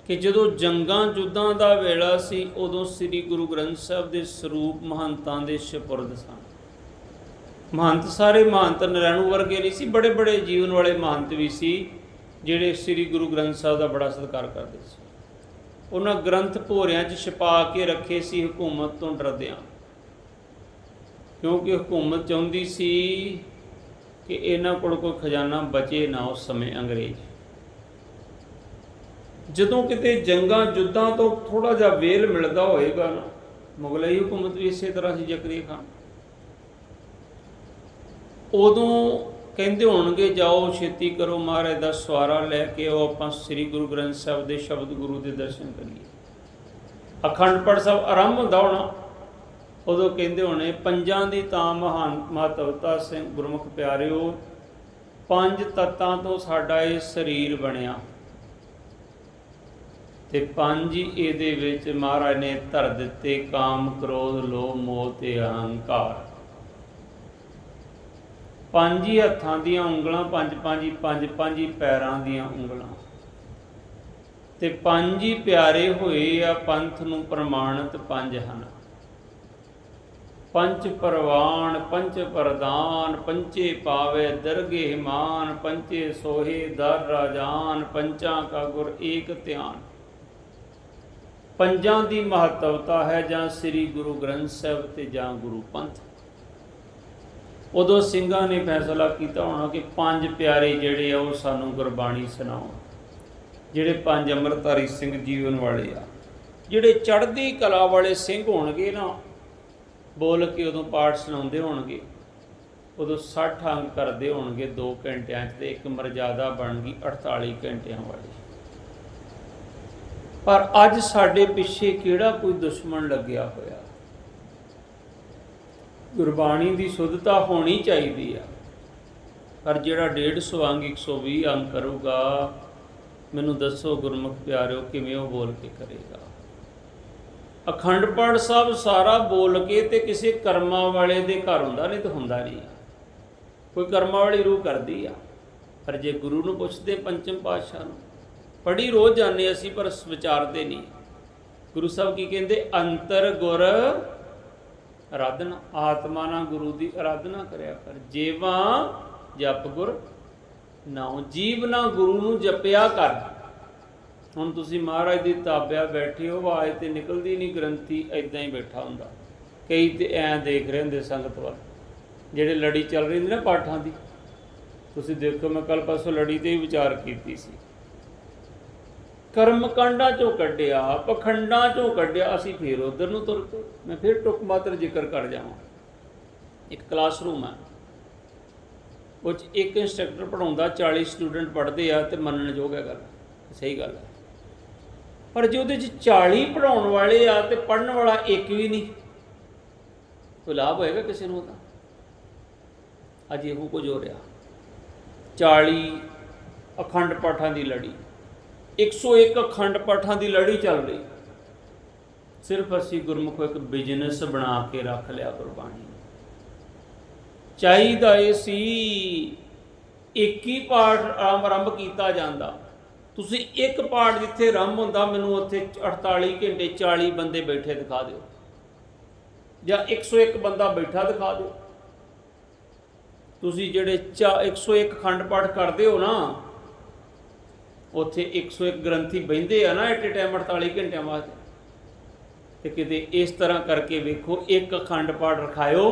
ਕਿ ਜਦੋਂ ਜੰਗਾਂ ਜੁੱਦਾਂ ਦਾ ਵੇਲਾ ਸੀ, ਉਦੋਂ ਸ੍ਰੀ ਗੁਰੂ ਗ੍ਰੰਥ ਸਾਹਿਬ ਦੇ ਸਰੂਪ ਮਹੰਤਾਂ ਦੇ ਸ਼ਪੁਰਦ ਸਨ। ਮਹੰਤ ਸਾਰੇ ਮਹੰਤ ਨਰੈਣੂ ਵਰਗੇ ਨਹੀਂ ਸੀ, ਬੜੇ ਬੜੇ ਜੀਵਨ ਵਾਲੇ ਮਹੰਤ ਵੀ ਸੀ, ਜਿਹੜੇ ਸ੍ਰੀ ਗੁਰੂ ਗ੍ਰੰਥ ਸਾਹਿਬ ਦਾ ਬੜਾ ਸਤਿਕਾਰ ਕਰਦੇ ਸੀ। ਉਹਨਾਂ ਗ੍ਰੰਥ ਭੋਰਿਆਂ 'ਚ ਛਪਾ ਕੇ ਰੱਖੇ ਸੀ ਹਕੂਮਤ ਤੋਂ ਡਰਦਿਆਂ। ਕਿਉਂਕਿ ਹਕੂਮਤ ਚਾਹੁੰਦੀ ਸੀ ਕਿ ਇਹਨਾਂ ਕੋਲ ਕੋਈ ਖਜ਼ਾਨਾ ਬਚੇ ਨਾ ਉਸ ਸਮੇਂ ਅੰਗਰੇਜ਼। ਜਦੋਂ ਕਿਤੇ ਜੰਗਾਂ ਜੁੱਦਾਂ ਤੋਂ ਥੋੜਾ ਜਿਹਾ ਵੇਲ ਮਿਲਦਾ ਹੋਏਗਾ ਨਾ, ਮੁਗਲਈ ਹਕੂਮਤ ਵੀ ਇਸੇ ਤਰ੍ਹਾਂ ਸੀ, ਜ਼ਕਰੀਆ ਖਾਨ। ਉਦੋਂ ਕਹਿੰਦੇ ਹੋਣਗੇ, ਜਾਓ, ਛੇਤੀ ਕਰੋ ਮਹਾਰਾਜ ਦਾ ਸਵਾਰਾ ਲੈ ਕੇ ਆਓ, ਆਪਾਂ ਸ੍ਰੀ ਗੁਰੂ ਗ੍ਰੰਥ ਸਾਹਿਬ ਦੇ ਸ਼ਬਦ ਗੁਰੂ ਦੇ ਦਰਸ਼ਨ ਕਰੀਏ। ਅਖੰਡ ਪਾਠ ਸਾਹਿਬ ਆਰੰਭ ਹੁੰਦਾ ਹੋਣਾ। ਉਦੋਂ ਕਹਿੰਦੇ ਹੋਣੇ, ਪੰਜਾਂ ਦੀ ਤਾਂ ਮਹਾਨ ਮਹੱਤਵਤਾ ਸਿੰਘ ਗੁਰਮੁਖ ਪਿਆਰਿਓ, ਪੰਜ ਤੱਤਾਂ ਤੋਂ ਸਾਡਾ ਇਹ ਸਰੀਰ ਬਣਿਆ। ਤੇ ਪੰਜ ਹੀ ਇਹਦੇ ਵਿੱਚ ਮਹਾਰਾਜ ਨੇ ਧਰ ਦਿੱਤੇ, ਕਾਮ, ਕ੍ਰੋਧ, ਲੋਭ, ਮੋਹ ਤੇ ਅਹੰਕਾਰ। ਪੰਜ ਹੀ ਹੱਥਾਂ ਦੀਆਂ ਉਂਗਲਾਂ, ਪੰਜ ਪੰਜ ਹੀ ਪੰਜ ਪੰਜ ਹੀ ਪੈਰਾਂ ਦੀਆਂ ਉਂਗਲਾਂ। ਤੇ ਪੰਜ ਹੀ ਪਿਆਰੇ ਹੋਏ ਆ ਪੰਥ ਨੂੰ ਪ੍ਰਮਾਣਿਤ ਪੰਜ ਹਨ। ਪੰਚ ਪਰਵਾਨ ਪੰਚ ਪ੍ਰਦਾਨ ਪੰਚੇ ਪਾਵੇ ਦਰਗੇ ਮਾਨ ਪੰਚੇ ਸੋਹੇ ਦਰ ਰਾਜਾਨ ਪੰਚਾਂ ਕਾ ਗੁਰ ਏਕ ਧਿਆਨ। ਪੰਜਾਂ ਦੀ ਮਹੱਤਵਤਾ ਹੈ ਜਾਂ ਸ੍ਰੀ ਗੁਰੂ ਗ੍ਰੰਥ ਸਾਹਿਬ ਤੇ ਜਾਂ ਗੁਰੂ ਪੰਥ। ਉਦੋਂ ਸਿੰਘਾਂ ਨੇ ਫੈਸਲਾ ਕੀਤਾ ਹੋਣਾ ਕਿ ਪੰਜ ਪਿਆਰੇ ਜਿਹੜੇ ਆ ਉਹ ਸਾਨੂੰ ਗੁਰਬਾਣੀ ਸੁਣਾਉਣ ਜਿਹੜੇ ਪੰਜ ਅੰਮ੍ਰਿਤਧਾਰੀ ਸਿੰਘ ਜੀਵਨ ਵਾਲੇ ਆ, ਜਿਹੜੇ ਚੜ੍ਹਦੀ ਕਲਾ ਵਾਲੇ ਸਿੰਘ ਹੋਣਗੇ ਨਾ, ਬੋਲ ਕੇ ਉਦੋਂ ਪਾਠ ਸੁਣਾਉਂਦੇ ਹੋਣਗੇ, ਉਦੋਂ 60 ਅੰਗ ਕਰਦੇ ਹੋਣਗੇ 2 ਘੰਟਿਆਂ 'ਚ ਤੇ ਇੱਕ ਮਰਜ਼ਾਦਾ ਬਣ ਗਈ 48 ਘੰਟਿਆਂ ਵਾਲੀ। ਪਰ ਅੱਜ ਸਾਡੇ ਪਿੱਛੇ ਕਿਹੜਾ ਕੋਈ ਦੁਸ਼ਮਣ ਲੱਗਿਆ ਹੋਇਆ? ਗੁਰਬਾਣੀ ਦੀ ਸ਼ੁੱਧਤਾ ਹੋਣੀ ਚਾਹੀਦੀ ਆ। ਪਰ ਜਿਹੜਾ 150 ਅੰਗ 120 ਅੰਗ ਕਰੂਗਾ, ਮੈਨੂੰ ਦੱਸੋ ਗੁਰਮੁਖ ਪਿਆਰਿਓ, ਕਿਵੇਂ ਉਹ ਬੋਲ ਕੇ ਕਰੇਗਾ? ਅਖੰਡ ਪਾਠ ਸਾਹਿਬ ਸਾਰਾ ਬੋਲ ਕੇ ਤੇ ਕਿਸੇ ਕਰਮਾਂ ਵਾਲੇ ਦੇ ਘਰ ਹੁੰਦਾ ਨਹੀਂ ਤਾਂ ਹੁੰਦਾ ਨਹੀਂ। ਕੋਈ ਕਰਮਾਂ ਵਾਲੀ ਰੂਹ ਕਰਦੀ ਆ। ਪਰ ਜੇ ਗੁਰੂ ਨੂੰ ਪੁੱਛਦੇ ਪੰਚਮ ਪਾਤਸ਼ਾਹ ਨੂੰ ਪੜੀ ਰੋਜ਼ ਜਾਂਦੇ ਅਸੀਂ, ਪਰ ਵਿਚਾਰਦੇ ਨਹੀਂ। ਗੁਰੂ ਸਾਹਿਬ ਕੀ ਕਹਿੰਦੇ? ਅੰਤਰ ਗੁਰ ਆਰਾਧਨਾ ਆਤਮਾ ਨਾਲ ਗੁਰੂ ਦੀ ਆਰਾਧਨਾ ਕਰਿਆ ਕਰ। ਜੀਵਾ ਜਪ ਗੁਰ ਨਾਉ, ਜੀਵ ਨਾਲ ਗੁਰੂ ਨੂੰ ਜਪਿਆ ਕਰ। ਹੁਣ ਤੁਸੀਂ ਮਹਾਰਾਜ ਦੀ ਤਾਬਿਆ ਬੈਠੇ ਹੋ, ਆਵਾਜ਼ ਤੇ ਨਿਕਲਦੀ ਨਹੀਂ, ਗ੍ਰੰਥੀ ਐਦਾਂ ਹੀ ਬੈਠਾ ਹੁੰਦਾ। ਕਈ ਤੇ ਐਂ ਦੇਖ ਰਹੇ ਹੁੰਦੇ ਸੰਗਤ ਵੱਲ। ਜਿਹੜੇ ਲੜੀ ਚੱਲ ਰਹੀ ਹੁੰਦੀ ਨਾ ਪਾਠਾਂ ਦੀ। ਤੁਸੀਂ ਦੇਖੋ, ਮੈਂ ਕੱਲ ਪਾਸੋਂ ਲੜੀ ਤੇ ਹੀ ਵਿਚਾਰ ਕੀਤੀ ਸੀ। ਕਰਮ ਕਾਂਡਾਂ ਚੋਂ ਕੱਢਿਆ, ਪਖੰਡਾਂ ਚੋਂ ਕੱਢਿਆ, ਅਸੀਂ ਫੇਰ ਉਧਰ ਨੂੰ ਤੁਰ ਪਏ। ਮੈਂ ਫਿਰ ਟੁਕ ਮਾਤਰ ਜ਼ਿਕਰ ਕਰ ਜਾਵਾਂ। ਇੱਕ ਕਲਾਸਰੂਮ ਹੈ ਉਹ 'ਚ ਇੱਕ ਇੰਸਟ੍ਰਕਟਰ ਪੜਾਉਂਦਾ 40 ਸਟੂਡੈਂਟ ਪੜ੍ਹਦੇ ਆ ਤੇ ਮੰਨਣਯੋਗ ਹੈ ਗੱਲ। ਸਹੀ ਗੱਲ ਹੈ। ਪਰ ਜੇ ਉਹਦੇ 'ਚ 40 ਪੜਾਉਣ ਵਾਲੇ ਆ ਤੇ ਪੜਨ ਵਾਲਾ ਇੱਕ ਵੀ ਨਹੀਂ, ਕੋਈ ਲਾਭ ਹੋਏਗਾ ਕਿਸੇ ਨੂੰ ਉਹਦਾ? ਅੱਜ ਇਹੋ ਕੁਝ ਹੋ ਰਿਹਾ। 40 ਅਖੰਡ ਪਾਠਾਂ ਦੀ ਲੜੀ। 101 ਅਖੰਡ ਪਾਠਾਂ ਦੀ ਲੜੀ ਚੱਲ ਰਹੀ। ਸਿਰਫ ਅਸੀਂ ਗੁਰਮੁਖੋ ਇੱਕ ਬਿਜ਼ਨਸ ਬਣਾ ਕੇ ਰੱਖ ਲਿਆ ਗੁਰਬਾਣੀ ਚਾਹੀਦਾ ਇਹ ਸੀ, ਇੱਕ ਹੀ ਪਾਠ ਆਰੰਭ ਆਰੰਭ ਕੀਤਾ ਜਾਂਦਾ। ਤੁਸੀਂ ਇੱਕ ਪਾਠ ਜਿੱਥੇ ਆਰੰਭ ਹੁੰਦਾ, ਮੈਨੂੰ ਉੱਥੇ 48 ਘੰਟੇ 40 ਬੰਦੇ ਬੈਠੇ ਦਿਖਾ ਦਿਓ। ਜਾਂ 101 ਬੰਦਾ ਬੈਠਾ ਦਿਖਾ ਦਿਓ। ਤੁਸੀਂ ਜਿਹੜੇ ਚਾ 101 ਖੰਡ ਪਾਠ ਕਰਦੇ ਹੋ ਨਾ ਉੱਥੇ 101 ਗ੍ਰੰਥੀ ਬਹਿੰਦੇ ਆ ਨਾ ਐਟ ਟਾਈਮ 48 ਘੰਟਿਆਂ ਵਾਸਤੇ ਤੇ ਕਿਤੇ ਇਸ ਤਰ੍ਹਾਂ ਕਰਕੇ ਵੇਖੋ, ਇੱਕ ਅਖੰਡ ਪਾਠ ਰਖਾਇਓ,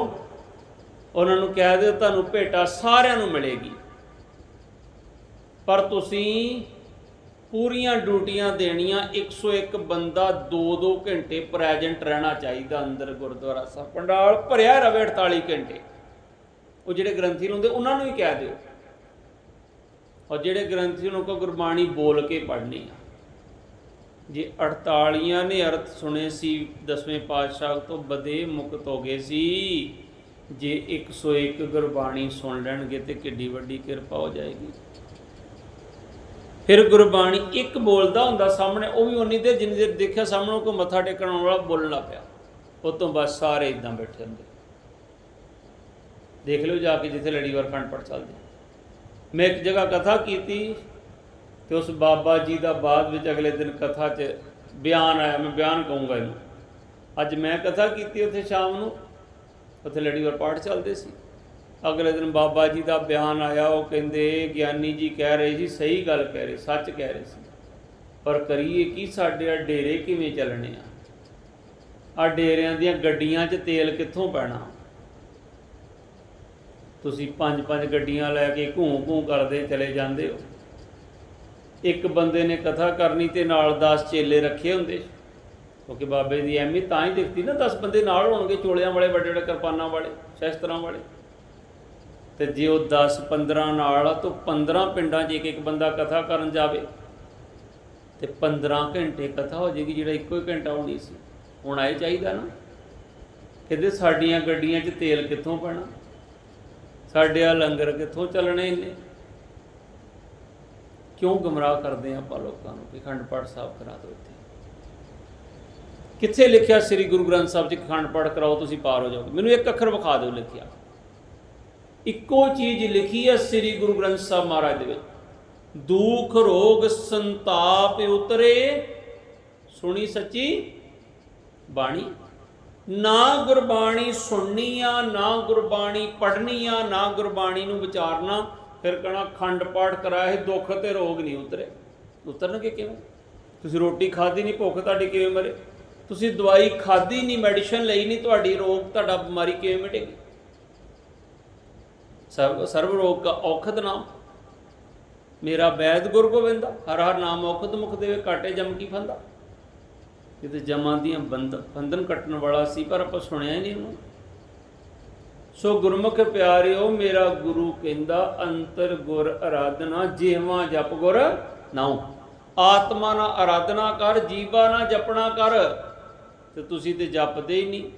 ਉਹਨਾਂ ਨੂੰ ਕਹਿ ਦਿਓ, ਤੁਹਾਨੂੰ ਭੇਟਾ ਸਾਰਿਆਂ ਨੂੰ ਮਿਲੇਗੀ। ਪਰ ਤੁਸੀਂ ਪੂਰੀਆਂ ਡਿਊਟੀਆਂ ਦੇਣੀਆਂ 101 ਬੰਦਾ 2-2 ਘੰਟੇ ਪ੍ਰੈਜ਼ੈਂਟ ਰਹਿਣਾ ਚਾਹੀਦਾ ਅੰਦਰ ਗੁਰਦੁਆਰਾ ਸਾਹਿਬ। ਪੰਡਾਲ ਭਰਿਆ ਰਵੇ 48 ਘੰਟੇ। ਉਹ ਜਿਹੜੇ ਗ੍ਰੰਥੀ ਹੁੰਦੇ, ਉਹਨਾਂ ਨੂੰ ਹੀ ਕਹਿ ਦਿਓ। ਔਰ ਜਿਹੜੇ ਗ੍ਰੰਥੀ ਨੂੰ ਕੋ ਗੁਰਬਾਣੀ ਬੋਲ ਕੇ ਪੜ੍ਹਨੀ ਆ। ਜੇ 48 ਨੇ ਅਰਥ ਸੁਣੇ ਸੀ, ਦਸਵੇਂ ਪਾਤਸ਼ਾਹ ਤੋਂ ਬਦੇ ਮੁਕਤ ਹੋ ਗਏ ਸੀ, ਜੇ 101 ਗੁਰਬਾਣੀ ਸੁਣ ਲੈਣਗੇ ਤੇ ਕਿੱਡੀ ਵੱਡੀ ਕਿਰਪਾ ਹੋ ਜਾਏਗੀ। ਫਿਰ ਗੁਰਬਾਣੀ ਇੱਕ ਬੋਲਦਾ ਹੁੰਦਾ ਸਾਹਮਣੇ, ਉਹ ਵੀ ਉਨੀ ਦੇਰ ਜਿੰਨੀ ਦੇਰ ਦੇਖਿਆ ਸਾਹਮਣੇ ਕੋ ਮੱਥਾ ਟੇਕਣ ਵਾਲਾ ਬੋਲਣਾ ਪਿਆ। ਉਹ ਤੋਂ ਬਸ ਸਾਰੇ ਇਦਾਂ ਬੈਠੇ ਹੁੰਦੇ। ਦੇਖ ਲਓ ਜਾ ਕੇ ਜਿੱਥੇ ਲੜੀਵਾਰ ਖੰਡ ਪੜ ਚੱਲਦੇ ਮੈਂ ਇੱਕ ਜਗ੍ਹਾ ਕਥਾ ਕੀਤੀ ਤੇ ਉਸ ਬਾਬਾ ਜੀ ਦਾ ਬਾਅਦ ਵਿੱਚ ਅਗਲੇ ਦਿਨ ਕਥਾ 'ਚ ਬਿਆਨ ਆਇਆ, ਮੈਂ ਬਿਆਨ ਕਹੂੰਗਾ ਇਹਨੂੰ। ਅੱਜ ਮੈਂ ਕਥਾ ਕੀਤੀ ਉੱਥੇ ਸ਼ਾਮ ਨੂੰ, ਉੱਥੇ ਲੜੀਵਾਰ ਪਾਠ ਚੱਲਦੇ ਸੀ। ਅਗਲੇ ਦਿਨ ਬਾਬਾ ਜੀ ਦਾ ਬਿਆਨ ਆਇਆ, ਉਹ ਕਹਿੰਦੇ, ਗਿਆਨੀ ਜੀ ਕਹਿ ਰਹੇ ਸੀ, ਸਹੀ ਗੱਲ ਕਹਿ ਰਹੇ, ਸੱਚ ਕਹਿ ਰਹੇ ਸੀ। ਪਰ ਕਰੀਏ ਕੀ, ਸਾਡੇ ਆ ਡੇਰੇ ਕਿਵੇਂ ਚੱਲਣੇ ਆ? ਆ ਡੇਰਿਆਂ ਦੀਆਂ ਗੱਡੀਆਂ 'ਚ ਤੇਲ ਕਿੱਥੋਂ ਪੈਣਾ? ਤੁਸੀਂ ਪੰਜ ਪੰਜ ਗੱਡੀਆਂ ਲੈ ਕੇ ਘੂੰ ਘੂੰ ਕਰਦੇ ਚਲੇ ਜਾਂਦੇ ਹੋ। ਇੱਕ ਬੰਦੇ ਨੇ ਕਥਾ ਕਰਨੀ ਤੇ ਨਾਲ 10 ਚੇਲੇ ਰੱਖੇ ਹੁੰਦੇ। ਕਿਉਂਕਿ ਬਾਬੇ ਦੀ ਐਮੀ ਤਾਂ ਹੀ ਦਿਖਦੀ ਨਾ 10 ਬੰਦੇ ਨਾਲ ਹੋਣਗੇ, ਚੋਲਿਆਂ ਵਾਲੇ, ਵੱਡੇ ਵੱਡੇ ਕਿਰਪਾਨਾਂ ਵਾਲੇ, ਸ਼ਸਤਰਾਂ ਵਾਲੇ। ਤੇ ਜੇ ਉਹ 10 15 ਨਾਲ ਤਾਂ 15 ਪਿੰਡਾਂ 'ਚ ਇੱਕ ਇੱਕ ਬੰਦਾ ਕਥਾ ਕਰਨ ਜਾਵੇ। ਤੇ 15 ਘੰਟੇ ਕਥਾ ਹੋ ਜਾਏਗੀ ਜਿਹੜਾ ਇੱਕੋ ਹੀ ਘੰਟਾ ਹੋਣੀ ਸੀ। ਹੁਣ ਆਏ ਚਾਹੀਦਾ ਨਾ। ਕਹਿੰਦੇ ਸਾਡੀਆਂ ਗੱਡੀਆਂ 'ਚ ਤੇਲ ਕਿੱਥੋਂ ਪੈਣਾ? ਸਾਡੇ ਆ ਲੰਗਰ ਕਿੱਥੋਂ ਚੱਲਣੇ ਇੰਨੇ? ਕਿਉਂ ਗਮਰਾਹ ਕਰਦੇ ਆ ਆਪਾਂ ਲੋਕਾਂ ਨੂੰ ਕਿ ਖੰਡ ਪਾਠ ਸਾਹਿਬ ਕਰਾ ਦਿਓ ਇੱਥੇ? ਕਿੱਥੇ ਲਿਖਿਆ ਸ੍ਰੀ ਗੁਰੂ ਗ੍ਰੰਥ ਸਾਹਿਬ ਜੀ ਖੰਡ ਪਾਠ ਕਰਾਓ, ਤੁਸੀਂ ਪਾਰ ਹੋ ਜਾਓਗੇ ਮੈਨੂੰ ਇੱਕ ਅੱਖਰ ਵਿਖਾ ਦਿਓ ਲਿਖਿਆ। ਇੱਕੋ ਚੀਜ਼ ਲਿਖੀ ਹੈ ਸ੍ਰੀ ਗੁਰੂ ਗ੍ਰੰਥ ਸਾਹਿਬ ਮਹਾਰਾਜ ਦੇ ਵਿੱਚ। ਦੁੱਖ, ਰੋਗ, ਸੰਤਾਪ ਉਤਰੇ। ਸੁਣੀ ਸੱਚੀ ਬਾਣੀ? ਨਾ ਗੁਰਬਾਣੀ ਸੁਣਨੀ ਆ, ਨਾ ਗੁਰਬਾਣੀ ਪੜ੍ਹਨੀ ਆ, ਨਾ ਗੁਰਬਾਣੀ ਨੂੰ ਵਿਚਾਰਨਾ, ਫਿਰ ਕਹਣਾ ਖੰਡ ਪਾਠ ਕਰਾਏ ਦੁੱਖ ਤੇ ਰੋਗ ਨਹੀਂ ਉਤਰੇ। ਉਤਰਨਗੇ ਕਿਵੇਂ? ਤੁਸੀਂ ਰੋਟੀ ਖਾਧੀ ਨਹੀਂ, ਭੁੱਖ ਤੁਹਾਡੀ ਕਿਵੇਂ ਮਰੇ? ਤੁਸੀਂ ਦਵਾਈ ਖਾਧੀ ਨਹੀਂ, ਮੈਡੀਸਨ ਲਈ ਨਹੀਂ, ਤੁਹਾਡੀ ਰੋਗ, ਤੁਹਾਡਾ ਬਿਮਾਰੀ ਕਿਵੇਂ ਮਿਟੇਗੀ? ਸਰਬ ਸਰਬ ਰੋਗ ਕਾ ਔਖਦ ਨਾਮ। ਮੇਰਾ ਵੈਦ ਗੁਰ ਗੋਬਿੰਦਾ, ਹਰ ਹਰ ਨਾਮ ਔਖਦ ਮੁਖ ਦੇਵੇ ਕਾਟੇ ਜਮ ਕੀ ਫੰਦਾ। ਇਹ ਤੇ ਜਮਾਂ ਦੀਆਂ ਬੰਦ ਬੰਧਨ ਕੱਟਣ ਵਾਲਾ ਸੀ, ਪਰ ਆਪਾਂ ਸੁਣਿਆ ਹੀ ਨਹੀਂ ਉਹਨੂੰ। ਸੋ ਗੁਰਮੁਖ ਪਿਆਰਿਓ, ਮੇਰਾ ਗੁਰੂ ਕਹਿੰਦਾ, ਅੰਤਰ ਗੁਰ ਅਰਾਧਨਾ ਜਿਹਵਾ ਜਪ ਗੁਰ ਨਾਉ। ਆਤਮਾ ਨਾਲ ਅਰਾਧਨਾ ਕਰ, ਜੀਵਾ ਨਾਲ ਜਪਣਾ ਕਰ। ਤੇ ਤੁਸੀਂ ਤੇ ਜਪਦੇ ਹੀ ਨਹੀਂ।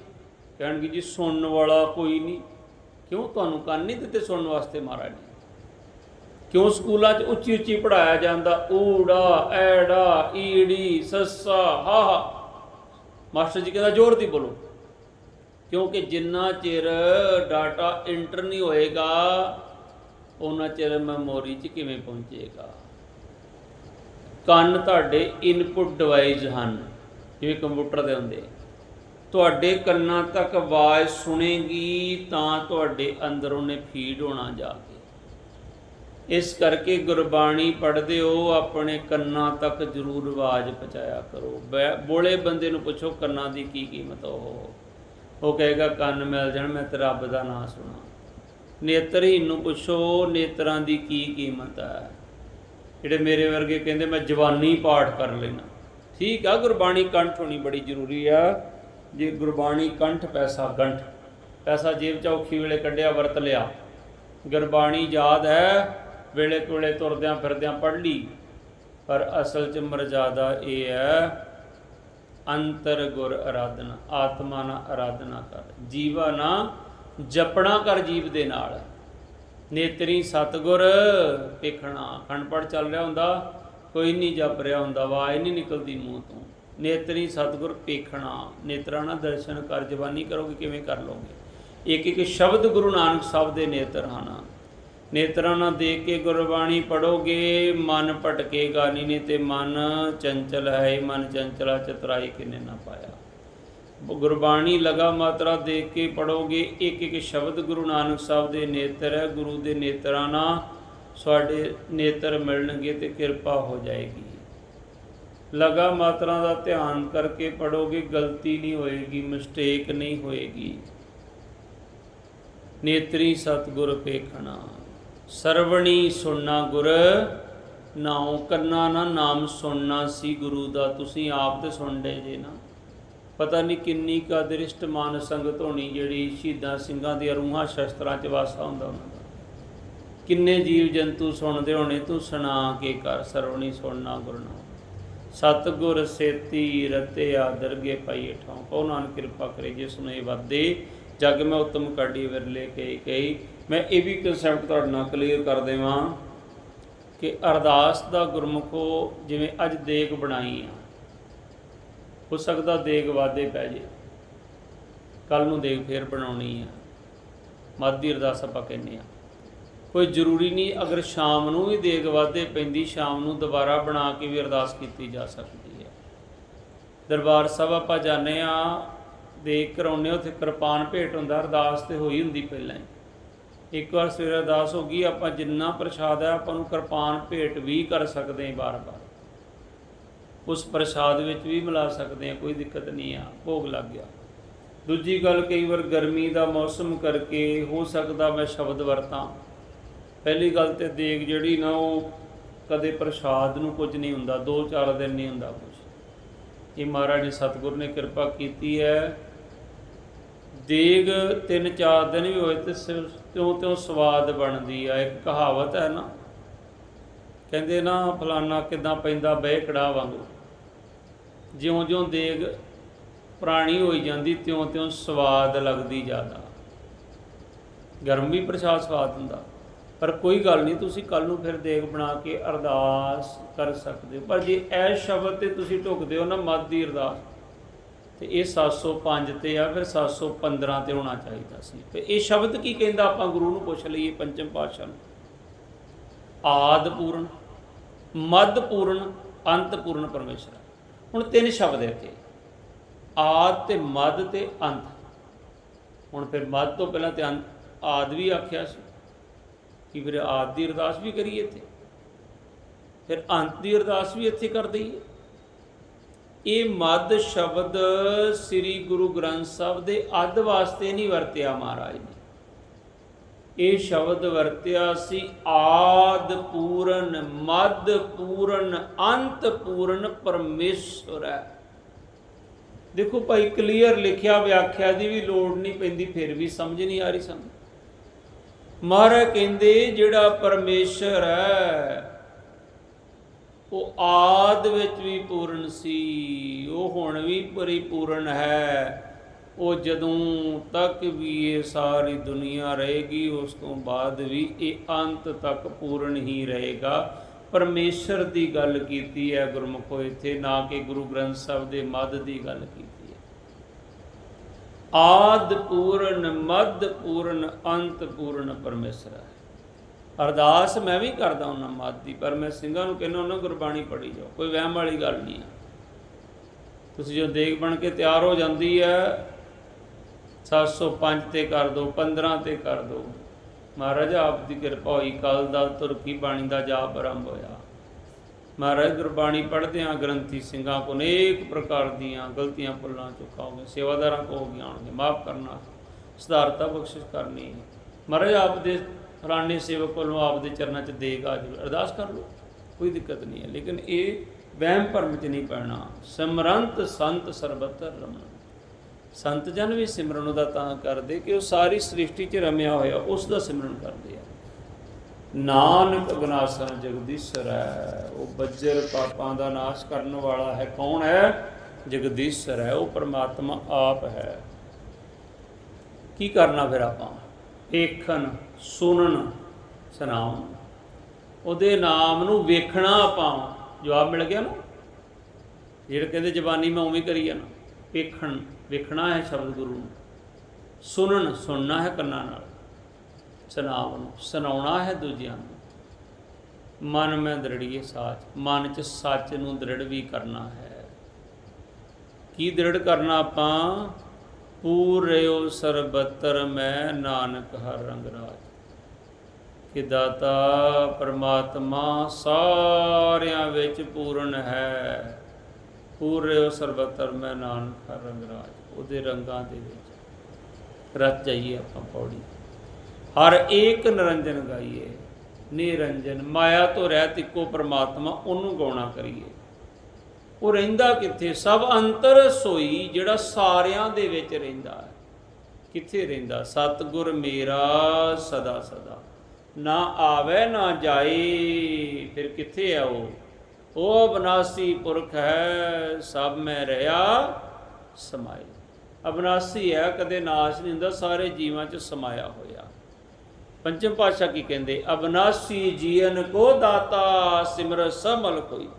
ਕਹਿਣਗੇ ਜੀ, ਸੁਣਨ ਵਾਲਾ ਕੋਈ ਨਹੀਂ। ਕਿਉਂ? ਤੁਹਾਨੂੰ ਕੰਨ ਨਹੀਂ ਦਿੱਤੇ ਸੁਣਨ ਵਾਸਤੇ, ਮਹਾਰਾਜ ਨੇ ਕਿਉਂ ਸਕੂਲਾਂ 'ਚ ਉੱਚੀ ਉੱਚੀ ਪੜਾਇਆ ਜਾਂਦਾ? ਊੜਾ, ਐੜਾ, ਈੜੀ, ਸੱਸਾ, ਹਾ ਮਾਸਟਰ ਜੀ ਕਹਿੰਦਾ, ਜ਼ੋਰ ਦੀ ਬੋਲੋ। ਕਿਉਂਕਿ ਜਿੰਨਾ ਚਿਰ ਡਾਟਾ ਇੰਟਰ ਨਹੀਂ ਹੋਏਗਾ ਉਹਨਾਂ ਚਿਰ ਮੈਮੋਰੀ 'ਚ ਕਿਵੇਂ ਪਹੁੰਚੇਗਾ? ਕੰਨ ਤੁਹਾਡੇ ਇਨਪੁਟ ਡਿਵਾਈਸ ਹਨ, ਜਿਵੇਂ ਕੰਪਿਊਟਰ ਦੇ ਹੁੰਦੇ। ਤੁਹਾਡੇ ਕੰਨਾਂ ਤੱਕ ਆਵਾਜ਼ ਸੁਣੇਗੀ, ਤਾਂ ਤੁਹਾਡੇ ਅੰਦਰ ਉਹਨੇ ਫੀਡ ਹੋਣਾ ਜਾ ਇਸ ਕਰਕੇ ਗੁਰਬਾਣੀ ਪੜ੍ਹਦੇ ਹੋ, ਆਪਣੇ ਕੰਨਾਂ ਤੱਕ ਜ਼ਰੂਰ ਆਵਾਜ਼ ਪਹੁੰਚਾਇਆ ਕਰੋ। ਬੋਲੇ ਬੰਦੇ ਨੂੰ ਪੁੱਛੋ, ਕੰਨਾਂ ਦੀ ਕੀ ਕੀਮਤ ਉਹ? ਉਹ ਕਹੇਗਾ, ਕੰਨ ਮਿਲ ਜਾਣ, ਮੈਂ ਤੇ ਰੱਬ ਦਾ ਨਾਮ ਸੁਣਾ। ਨੇਤਰਹੀਨ ਨੂੰ ਪੁੱਛੋ, ਨੇਤਰਾਂ ਦੀ ਕੀ ਕੀਮਤ ਹੈ ਜਿਹੜੇ ਮੇਰੇ ਵਰਗੇ ਕਹਿੰਦੇ, ਮੈਂ ਜਵਾਨੀ ਪਾਠ ਕਰ ਲੈਣਾ ਠੀਕ ਆ, ਗੁਰਬਾਣੀ ਕੰਠ ਹੋਣੀ ਬੜੀ ਜ਼ਰੂਰੀ ਆ। ਜੇ ਗੁਰਬਾਣੀ ਕੰਠ, ਪੈਸਾ ਗੰਠ। ਪੈਸਾ ਜੇਬ ਚ ਔਖੀ ਵੇਲੇ ਕੱਢਿਆ, ਵਰਤ ਲਿਆ। ਗੁਰਬਾਣੀ ਯਾਦ ਹੈ ਵੇਲੇ ਕੋਲੇ ਤੁਰਦਿਆਂ ਫਿਰਦਿਆਂ ਪੜ੍ਹ ਲਈ। ਪਰ ਅਸਲ ਚ ਮਰਜ਼ਾਦਾ ਇਹ ਹੈ, ਅੰਤਰ ਗੁਰ ਅਰਾਧਨਾ, ਆਤਮਾ ਨਾਲ ਅਰਾਧਨਾ ਕਰ। ਜੀਵਾ ਨਾ ਜਪਣਾ ਕਰ ਜੀਵ ਦੇ ਨਾਲ। ਨੇਤਰੀ ਸਤਗੁਰ ਵੇਖਣਾ ਖੰਡਪੜ ਚੱਲ ਰਿਹਾ ਹੁੰਦਾ, ਕੋਈ ਨਹੀਂ ਜਪ ਰਿਹਾ ਹੁੰਦਾ, ਆਵਾਜ਼ ਨਹੀਂ ਨਿਕਲਦੀ ਮੂੰਹ ਤੋਂ। ਨੇਤਰੀ ਸਤਗੁਰ ਵੇਖਣਾ ਨੇਤਰਾਂ ਨਾਲ ਦਰਸ਼ਨ ਕਰ, ਜਵਾਨੀ ਕਰੋਗੇ ਕਿਵੇਂ ਕਰ ਲੋਗੇ ਇੱਕ ਇੱਕ ਸ਼ਬਦ ਗੁਰੂ ਨਾਨਕ ਸਾਹਿਬ ਦੇ ਨੇਤਰ ਹਨ। ਨੇਤਰਾਂ ਨਾਲ ਦੇਖ ਕੇ ਗੁਰਬਾਣੀ ਪੜੋਗੇ ਮਨ ਭਟਕੇਗਾ ਨਹੀਂ ਨੇ ਤੇ ਮਨ ਚੰਚਲ ਹੈ, ਮਨ ਚੰਚਲਾ ਚਤਰਾਈ ਕਿਨੇ ਨਾ ਪਾਇਆ। ਗੁਰਬਾਣੀ ਲਗਾ ਮਾਤਰਾ ਦੇਖ ਕੇ ਪੜੋਗੇ ਇੱਕ ਇੱਕ ਸ਼ਬਦ ਗੁਰੂ ਨਾਨਕ ਸਾਹਿਬ ਦੇ ਨੇਤਰ ਹੈ, ਗੁਰੂ ਦੇ ਨੇਤਰਾਂ ਨਾਲ ਸਾਡੇ ਨੇਤਰ ਮਿਲਣਗੇ ਤੇ ਕਿਰਪਾ ਹੋ ਜਾਏਗੀ। ਲਗਾ ਮਾਤਰਾ ਦਾ ਧਿਆਨ ਕਰਕੇ ਪੜੋਗੇ ਗਲਤੀ ਨਹੀਂ ਹੋਏਗੀ ਮਿਸਟੇਕ ਨਹੀਂ ਹੋਏਗੀ। ਨੇਤਰੀ ਸਤਗੁਰ ਪੇਖਣਾ ਸਰਵਣੀ ਸੁਣਨਾ ਗੁਰ, ਨਾਉ ਕੰਨਾ ਨਾ ਨਾਮ ਸੁਣਨਾ ਸੀ ਗੁਰੂ ਦਾ, ਤੁਸੀਂ ਆਪ ਤੇ ਸੁਣਦੇ ਜੇ ਨਾ। ਪਤਾ ਨਹੀਂ ਕਿੰਨੀ ਕਾ ਦ੍ਰਿਸ਼ਟ ਮਾਨ ਸੰਗਤ ਹੋਣੀ ਜਿਹੜੀ ਸ਼ਹੀਦਾਂ ਸਿੰਘਾਂ ਦੀਆਂ ਰੂਹਾਂ ਸ਼ਸਤਰਾਂ 'ਚ ਵਾਸਾ ਹੁੰਦਾ ਉਹਨਾਂ ਦਾ। ਕਿੰਨੇ ਜੀਵ ਜੰਤੂ ਸੁਣਦੇ ਹੋਣੇ, ਤੂੰ ਸੁਣਾ ਕੇ ਕਰ ਸਰਵਣੀ ਸੁਣਨਾ ਗੁਰਨਾ ਨਾਮ ਸਤਗੁਰ ਸੇਤੀ ਰਤੇ ਆਦਰਗੇ ਪਾਈ ਠਾਉ ਕੋ ਨਾਨਕ ਕਿਰਪਾ ਕਰੇ ਜਿਸ ਨੂੰ ਇਹ ਵਾਦੇ ਜਗ ਮੈਂ ਉਤਮ ਕਾਢੀ ਵਿਰਲੇ ਕਈ ਕਈ ਮੈਂ ਇਹ ਵੀ ਕਨਸੈਪਟ ਤੁਹਾਡੇ ਨਾਲ ਕਲੀਅਰ ਕਰ ਦੇਵਾਂ ਕਿ ਅਰਦਾਸ ਦਾ ਗੁਰਮੁਖੋ ਜਿਵੇਂ ਅੱਜ ਦੇਗ ਬਣਾਈ ਆ, ਹੋ ਸਕਦਾ ਦੇਗ ਵਾਦੇ ਪੈ ਜੇ। ਕੱਲ ਨੂੰ ਦੇਗ ਫੇਰ ਬਣਾਉਣੀ ਆ। ਮਾਦੀ ਅਰਦਾਸ ਆਪਾਂ ਕਹਿੰਦੇ ਆ। ਕੋਈ ਜ਼ਰੂਰੀ ਨਹੀਂ ਅਗਰ ਸ਼ਾਮ ਨੂੰ ਵੀ ਦੇਗ ਵਾਦੇ ਪੈਂਦੀ, ਸ਼ਾਮ ਨੂੰ ਦੁਬਾਰਾ ਬਣਾ ਕੇ ਵੀ ਅਰਦਾਸ ਕੀਤੀ ਜਾ ਸਕਦੀ ਹੈ। ਦਰਬਾਰ ਸਾਹਿਬ ਆਪਾਂ ਜਾਂਦੇ ਆ ਦੇਗ ਕਰਾਉਨੇ ਉੱਥੇ ਕਿਰਪਾਨ ਭੇਟ ਹੁੰਦਾ, ਅਰਦਾਸ ਤੇ ਹੋਈ ਹੁੰਦੀ ਪਹਿਲਾਂ ਹੀ। ਇੱਕ ਵਾਰ ਸਵੇਰੇ ਅਰਦਾਸ ਹੋ ਗਈ, ਆਪਾਂ ਜਿੰਨਾ ਪ੍ਰਸ਼ਾਦ ਹੈ, ਆਪਾਂ ਨੂੰ ਕਿਰਪਾਨ ਭੇਟ ਵੀ ਕਰ ਸਕਦੇ ਹਾਂ ਬਾਰ-ਬਾਰ। ਉਸ ਪ੍ਰਸ਼ਾਦ ਵਿੱਚ ਵੀ ਮਿਲਾ ਸਕਦੇ ਹਾਂ, ਕੋਈ ਦਿੱਕਤ ਨਹੀਂ ਆ, ਭੋਗ ਲੱਗ ਗਿਆ। ਦੂਜੀ ਗੱਲ, ਕਈ ਵਾਰ ਗਰਮੀ ਦਾ ਮੌਸਮ ਕਰਕੇ ਹੋ ਸਕਦਾ ਮੈਂ ਸ਼ਬਦ ਵਰਤਾਂ। ਪਹਿਲੀ ਗੱਲ ਤੇ ਦੇਗ ਜਿਹੜੀ ਨਾ, ਉਹ ਕਦੇ ਪ੍ਰਸ਼ਾਦ ਨੂੰ ਕੁਝ ਨਹੀਂ ਹੁੰਦਾ 2-4 ਦਿਨ ਨਹੀਂ ਹੁੰਦਾ ਕੁਝ। ਇਹ ਮਹਾਰਾਜ ਜੀ ਸਤਿਗੁਰ ਨੇ ਕਿਰਪਾ ਕੀਤੀ ਹੈ। ਦੇਗ 3-4 ਦਿਨ ਵੀ ਹੋਏ ਤੇ ਤਿਉਂ ਤਿਉਂ ਸਵਾਦ ਬਣਦੀ ਆ, ਇੱਕ ਕਹਾਵਤ ਹੈ ਨਾ। ਕਹਿੰਦੇ ਨਾ, ਫਲਾਨਾ ਕਿਦਾਂ ਪੈਂਦਾ ਬਹਿ ਕੜਾ ਵਾਂਗੂ। ਜਿਉਂ-ਜਿਉਂ ਦੇਗ ਪੁਰਾਣੀ ਹੋਈ ਜਾਂਦੀ ਤਿਉਂ-ਤਿਉਂ ਸਵਾਦ ਲੱਗਦੀ ਜ਼ਿਆਦਾ। ਗਰਮ ਵੀ ਪ੍ਰਸ਼ਾਦ ਸਵਾਦ ਹੁੰਦਾ। ਪਰ ਕੋਈ ਗੱਲ ਨਹੀਂ, ਤੁਸੀਂ ਕੱਲ ਨੂੰ ਫਿਰ ਦੇਗ ਬਣਾ ਕੇ ਅਰਦਾਸ ਕਰ ਸਕਦੇ ਹੋ। ਪਰ ਜੇ ਐ ਸ਼ਬਦ ਤੇ ਤੁਸੀਂ ਢੁਕਦੇ ਹੋ ਨਾ, ਮੱਧ ਦੀ ਅਰਦਾਸ ਤੇ ਇਹ 705 ਤੇ ਆ, ਫਿਰ 715 ਤੇ ਹੋਣਾ ਚਾਹੀਦਾ ਸੀ। ਤੇ ਇਹ ਸ਼ਬਦ ਕੀ ਕਹਿੰਦਾ? ਆਪਾਂ ਗੁਰੂ ਨੂੰ ਪੁੱਛ ਲਈਏ ਪੰਚਮ ਪਾਤਸ਼ਾਹ ਨੂੰ। ਆਦ ਪੂਰਨ ਮੱਧ ਪੂਰਨ ਅੰਤ ਪੂਰਨ ਪਰਮੇਸ਼ਰ। ਹੁਣ ਤਿੰਨ ਸ਼ਬਦ ਇੱਥੇ। ਆਦ ਤੇ ਮਦ ਤੇ ਅੰਤ। ਹੁਣ ਫਿਰ ਮਦ ਤੋਂ ਪਹਿਲਾਂ ਤੇ ਅੰਤ, ਆਦ ਵੀ ਆਖਿਆ ਸੀ। ਕਿ ਫਿਰ ਆਦ ਦੀ ਅਰਦਾਸ ਵੀ ਕਰੀਏ ਇੱਥੇ? ਫਿਰ ਅੰਤ ਦੀ ਅਰਦਾਸ ਵੀ ਇੱਥੇ ਕਰ ਦਈਏ। ਇਹ ਮਦ ਸ਼ਬਦ ਸ੍ਰੀ ਗੁਰੂ ਗ੍ਰੰਥ ਸਾਹਿਬ ਦੇ ਅੱਧ ਵਾਸਤੇ ਨਹੀਂ ਵਰਤਿਆ ਮਹਾਰਾਜ ਨੇ। ਇਹ ਸ਼ਬਦ ਵਰਤਿਆ ਸੀ ਆਦ ਪੂਰਨ ਮਦ ਪੂਰਨ, ਅੰਤ ਪੂਰਨ ਪਰਮੇਸ਼ਵਰ ਹੈ। ਦੇਖੋ ਭਾਈ, ਕਲੀਅਰ ਲਿਖਿਆ ਵਿਆਖਿਆ ਦੀ ਵੀ ਲੋੜ ਨਹੀਂ ਪੈਂਦੀ, ਫਿਰ ਵੀ ਸਮਝ ਨਹੀਂ ਆ ਰਹੀ ਸਾਨੂੰ। ਮਹਾਰਾਜ ਕਹਿੰਦੇ, ਜਿਹੜਾ ਪਰਮੇਸ਼ਰ ਹੈ ਉਹ ਆਦ ਵਿੱਚ ਵੀ ਪੂਰਨ ਸੀ, ਉਹ ਹੁਣ ਵੀ ਪਰਿਪੂਰਨ ਹੈ। ਉਹ ਜਦੋਂ ਤੱਕ ਵੀ ਇਹ ਸਾਰੀ ਦੁਨੀਆ ਰਹੇਗੀ, ਉਸ ਤੋਂ ਬਾਅਦ ਵੀ ਇਹ ਅੰਤ ਤੱਕ ਪੂਰਨ ਹੀ ਰਹੇਗਾ। ਪਰਮੇਸ਼ਰ ਦੀ ਗੱਲ ਕੀਤੀ ਹੈ ਗੁਰਮੁਖੋ, ਇੱਥੇ ਨਾ ਕਿ ਗੁਰੂ ਗ੍ਰੰਥ ਸਾਹਿਬ ਦੇ ਮੱਧ ਦੀ ਗੱਲ ਕੀਤੀ ਹੈ। ਆਦ ਪੂਰਨ, ਮੱਧ ਪੂਰਨ, ਅੰਤ ਪੂਰਨ ਪਰਮੇਸ਼ਰ ਹੈ। ਅਰਦਾਸ ਮੈਂ ਵੀ ਕਰਦਾ ਉਹਨਾਂ ਮਾਤ ਦੀ, ਪਰ ਮੈਂ ਸਿੰਘਾਂ ਨੂੰ ਕਹਿੰਦਾ ਉਹਨਾਂ ਗੁਰਬਾਣੀ ਪੜ੍ਹੀ ਜਾਓ, ਕੋਈ ਵਹਿਮ ਵਾਲੀ ਗੱਲ ਨਹੀਂ ਹੈ। ਤੁਸੀਂ ਜੋ ਦੇਖ ਬਣ ਕੇ ਤਿਆਰ ਹੋ ਜਾਂਦੀ ਹੈ 705 ਤੇ ਕਰ ਦਿਓ 15 ਤੇ ਕਰ ਦਿਓ ਮਹਾਰਾਜ, ਆਪ ਦੀ ਕਿਰਪਾ ਹੋਈ ਕੱਲ ਦਾ ਤੁਰਕੀ ਬਾਣੀ ਦਾ ਜਾਪ ਆਰੰਭ ਹੋਇਆ। ਮਹਾਰਾਜ, ਗੁਰਬਾਣੀ ਪੜ੍ਹਦੇ ਆ ਗ੍ਰੰਥੀ ਸਿੰਘਾਂ ਕੋ ਅਨੇਕ ਪ੍ਰਕਾਰ ਦੀਆਂ ਗਲਤੀਆਂ ਭੁੱਲਾਂ ਚੁਕਾਓਗੇ ਸੇਵਾਦਾਰਾਂ ਕੋ ਹੋ ਗਈਆਂ ਮਾਫ ਕਰਨਾ, ਸੁਧਾਰਤਾ ਬਖਸ਼ਿਸ਼ ਕਰਨੀ। ਮਹਾਰਾਜ, ਆਪ ਦੇ ਫਲਾਣੇ ਸੇਵਕ ਕੋਲੋਂ ਆਪ ਦੇ ਚਰਨਾਂ 'ਚ ਦੇਗ ਆ ਜਾਵੇ। ਅਰਦਾਸ ਕਰ ਲਓ, ਕੋਈ ਦਿੱਕਤ ਨਹੀਂ ਹੈ। ਲੇਕਿਨ ਇਹ ਵਹਿਮ ਭਰਮ 'ਚ ਨਹੀਂ ਪੈਣਾ। ਸਿਮਰੰਤ ਸੰਤ ਸਰਬਤਰ ਰਮਨ। ਸੰਤ ਜਨ ਵੀ ਸਿਮਰਨ ਉਹਦਾ ਤਾਂ ਕਰਦੇ ਕਿ ਉਹ ਸਾਰੀ ਸ੍ਰਿਸ਼ਟੀ 'ਚ ਰਮਿਆ ਹੋਇਆ, ਉਸ ਦਾ ਸਿਮਰਨ ਕਰਦੇ ਆ। ਨਾਨਕ ਅਗਨਾਸਨ ਜਗਦੀਸ਼ਰ ਹੈ। ਉਹ ਬੱਜਰ ਪਾਪਾਂ ਦਾ ਨਾਸ਼ ਕਰਨ ਵਾਲਾ ਹੈ। ਕੌਣ ਹੈ? ਜਗਦੀਸ਼ਰ ਹੈ। ਉਹ ਪਰਮਾਤਮਾ ਆਪ ਹੈ। ਕੀ ਕਰਨਾ ਫਿਰ ਆਪਾਂ? ਵੇਖਣ ਸੁਣਨ ਸੁਣਾਉਣ ਉਹਦੇ ਨਾਮ ਨੂੰ ਵੇਖਣਾ ਆਪਾਂ। ਜਵਾਬ ਮਿਲ ਗਿਆ ਨਾ? ਜਿਹੜੇ ਕਹਿੰਦੇ ਜ਼ਬਾਨੀ ਮੈਂ ਉਵੇਂ ਕਰੀ ਜਾਣਾ। ਵੇਖਣ, ਵੇਖਣਾ ਹੈ ਸ਼ਬਦ ਗੁਰੂ ਨੂੰ। ਸੁਣਨ, ਸੁਣਨਾ ਹੈ ਕੰਨਾਂ ਨਾਲ। ਸੁਣਾਉਣ ਸੁਣਾਉਣਾ ਹੈ ਦੂਜਿਆਂ ਨੂੰ। ਮਨ ਮੈਂ ਦ੍ਰਿੜੀਏ ਸਾਚ, ਮਨ ਚ ਸੱਚ ਨੂੰ ਦ੍ਰਿੜ ਵੀ ਕਰਨਾ ਹੈ। ਕੀ ਦ੍ਰਿੜ ਕਰਨਾ ਆਪਾਂ? ਪੂਰਿਓ ਸਰਬਤਰ, ਮੈਂ ਨਾਨਕ ਹਰ ਰੰਗ ਰਾਜ। ਕਿ ਦਾਤਾ ਪਰਮਾਤਮਾ ਸਾਰਿਆਂ ਵਿੱਚ ਪੂਰਨ ਹੈ। ਪੂਰਿਓ ਸਰਬਤਰ, ਮੈਂ ਨਾਨਕ ਹਰ ਰੰਗ ਰਾਜ। ਉਹਦੇ ਰੰਗਾਂ ਦੇ ਵਿੱਚ ਰਚ ਜਾਈਏ ਆਪਾਂ ਪੌੜੀ। ਹਰ ਏਕ ਨਿਰੰਜਨ ਗਾਈਏ, ਨਿਰੰਜਨ। ਮਾਇਆ ਤੋਂ ਰਹਿਤ ਇੱਕੋ ਪਰਮਾਤਮਾ, ਉਹਨੂੰ ਗਾਉਣਾ ਕਰੀਏ। ਉਹ ਰਹਿੰਦਾ ਕਿੱਥੇ? ਸਭ ਅੰਤਰ ਸੋਈ ਜਿਹੜਾ ਸਾਰਿਆਂ ਦੇ ਵਿੱਚ ਰਹਿੰਦਾ ਹੈ। ਕਿੱਥੇ ਰਹਿੰਦਾ? ਸਤਗੁਰ ਮੇਰਾ ਸਦਾ ਸਦਾ। ਨਾ ਆਵੇ, ਨਾ ਜਾਏ, ਫਿਰ ਕਿੱਥੇ ਆ ਉਹ? ਉਹ ਅਬਨਾਸੀ ਪੁਰਖ ਹੈ, ਸਭ ਮੈਂ ਰਹਾ ਸਮਾਈ ਅਬਨਾਸੀ ਹੈ, ਕਦੇ ਨਾਸ਼ ਨਹੀਂ ਹੁੰਦਾ, ਸਾਰੇ ਜੀਵਾਂ 'ਚ ਸਮਾਇਆ ਹੋਇਆ। ਪੰਚਮ ਪਾਤਸ਼ਾਹ ਕੀ ਕਹਿੰਦੇ? ਅਬਨਾਸੀ ਜੀਵਨ ਕੋ ਦਾਤਾ, ਸਿਮਰ ਸਮਲ ਕੋਈ।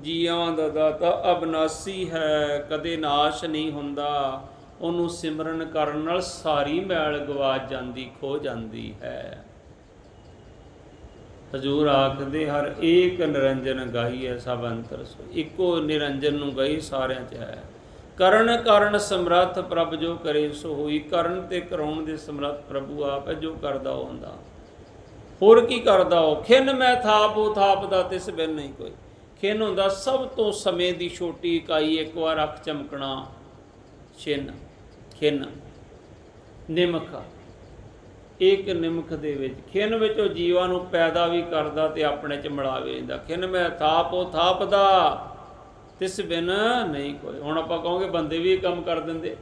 ਜੀਵਾਂ ਦਾ ਦਾਤਾ ਅਬਨਾਸੀ ਹੈ, ਕਦੇ ਨਾਸ਼ ਨਹੀਂ ਹੁੰਦਾ। ਉਹਨੂੰ ਸਿਮਰਨ ਕਰਨ ਨਾਲ ਸਾਰੀ ਮੈਲ ਗਵਾਚ ਜਾਂਦੀ, ਖੋ ਜਾਂਦੀ ਹੈ। ਹਜੂਰ ਆਖਦੇ, ਹਰ ਏਕ ਨਿਰੰਜਨ ਗਾਈਐ ਸਭ ਅੰਤਰ ਸੋ ਇੱਕੋ ਨਿਰੰਜਨ ਨੂੰ ਗਈ ਸਾਰਿਆਂ 'ਚ ਹੈ। ਕਰਨ ਕਰਨ ਸਮਰੱਥ ਪ੍ਰਭ ਜੋ ਕਰੇ ਸੋ ਹੋਈ। ਕਰਨ ਤੇ ਕਰਾਉਣ ਦੇ ਸਮਰੱਥ ਪ੍ਰਭੂ ਆਪ ਹੈ, ਜੋ ਕਰਦਾ ਉਹ ਹੁੰਦਾ। ਹੋਰ ਕੀ ਕਰਦਾ ਉਹ? ਖਿੰਨ ਮੈਂ ਥਾਪ, ਉਹ ਥਾਪ ਦਾ ਤਿਸ ਬਿਨ ਨਹੀਂ ਕੋਈ। ਖਿੰਨ ਹੁੰਦਾ, ਸਭ ਤੋਂ ਸਮੇਂ ਦੀ ਛੋਟੀ ਇਕਾਈ, ਇੱਕ ਵਾਰ ਅੱਖ ਚਮਕਣਾ, ਛਿੰਨ, ਖਿੰਨ, ਨਿਮਕ। ਇੱਕ ਨਿਮਕ ਦੇ ਵਿੱਚ, ਖਿੰਨ ਵਿੱਚ ਉਹ ਜੀਵਾਂ ਨੂੰ ਪੈਦਾ ਵੀ ਕਰਦਾ ਤੇ ਆਪਣੇ ਚ ਮਿਲਾ ਵੀ ਲੈਂਦਾ। ਖਿੰਨ ਮੈਂ ਥਾਪ, ਉਹ ਥਾਪਦਾ, ਤਿਸ ਬਿਨ ਨਹੀਂ ਕੋਈ। ਹੁਣ ਆਪਾਂ ਕਹੋਗੇ ਬੰਦੇ ਵੀ ਇਹ ਕੰਮ ਕਰ ਦਿੰਦੇ।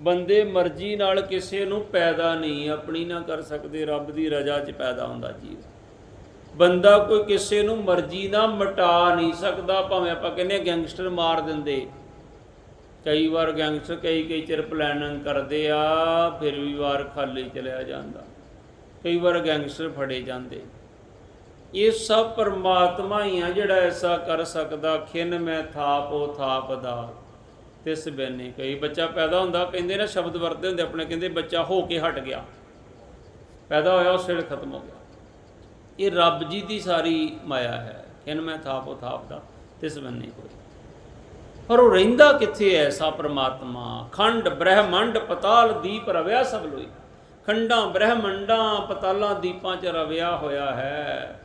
ਬੰਦੇ ਮਰਜ਼ੀ ਨਾਲ ਕਿਸੇ ਨੂੰ ਪੈਦਾ ਨਹੀਂ, ਆਪਣੀ ਨਾ ਕਰ ਸਕਦੇ, ਰੱਬ ਦੀ ਰਜ਼ਾ 'ਚ ਪੈਦਾ ਹੁੰਦਾ ਜੀਵ। ਬੰਦਾ ਕੋਈ ਕਿਸੇ ਨੂੰ ਮਰਜ਼ੀ ਨਾਲ ਮਟਾ ਨਹੀਂ ਸਕਦਾ, ਭਾਵੇਂ ਆਪਾਂ ਕਹਿੰਦੇ ਗੈਂਗਸਟਰ ਮਾਰ ਦਿੰਦੇ। ਕਈ ਵਾਰ ਗੈਂਗਸਟਰ ਕਈ ਕਈ ਚਿਰ ਪਲੈਨਿੰਗ ਕਰਦੇ ਆ, ਫਿਰ ਵੀ ਵਾਰ ਖਾਲੀ ਚਲਿਆ ਜਾਂਦਾ। ਕਈ ਵਾਰ ਗੈਂਗਸਟਰ ਫੜੇ ਜਾਂਦੇ। ਇਹ ਸਭ ਪਰਮਾਤਮਾ ਹੀ ਆ ਜਿਹੜਾ ਐਸਾ ਕਰ ਸਕਦਾ, ਖਿੰਨ ਮੈਂ ਥਾਪੋ ਥਾਪ ਦਾ। ਤਿਸ ਬੈਨੇ ਕਈ ਬੱਚਾ ਪੈਦਾ ਹੁੰਦਾ, ਕਹਿੰਦੇ ਨਾ ਸ਼ਬਦ ਵਰਤੇ ਹੁੰਦੇ, ਆਪਣੇ ਕਹਿੰਦੇ ਬੱਚਾ ਹੋ ਕੇ ਹਟ ਗਿਆ। ਪੈਦਾ ਹੋਇਆ ਉਹ ਸਿਰ ਖਤਮ ਹੋ ਗਿਆ। ਇਹ ਰੱਬ ਜੀ ਦੀ ਸਾਰੀ ਮਾਇਆ ਹੈ। ਖਿੰਨ ਮੈਂ ਥਾਪੋ ਥਾਪਦਾ ਤਿਸ ਬੈਨੇ ਕੋਈ। ਪਰ ਉਹ ਰਹਿੰਦਾ ਕਿੱਥੇ ਹੈ ਐਸਾ ਪ੍ਰਮਾਤਮਾ? ਖੰਡ, ਬ੍ਰਹਿਮੰਡ, ਪਤਾਲ, ਦੀਪ ਰਵਿਆ ਸਭ ਲੋਈ। ਖੰਡਾਂ, ਬ੍ਰਹਿਮੰਡਾਂ, ਪਤਾਲਾਂ, ਦੀਪਾਂ 'ਚ ਰਵਿਆ ਹੋਇਆ ਹੈ।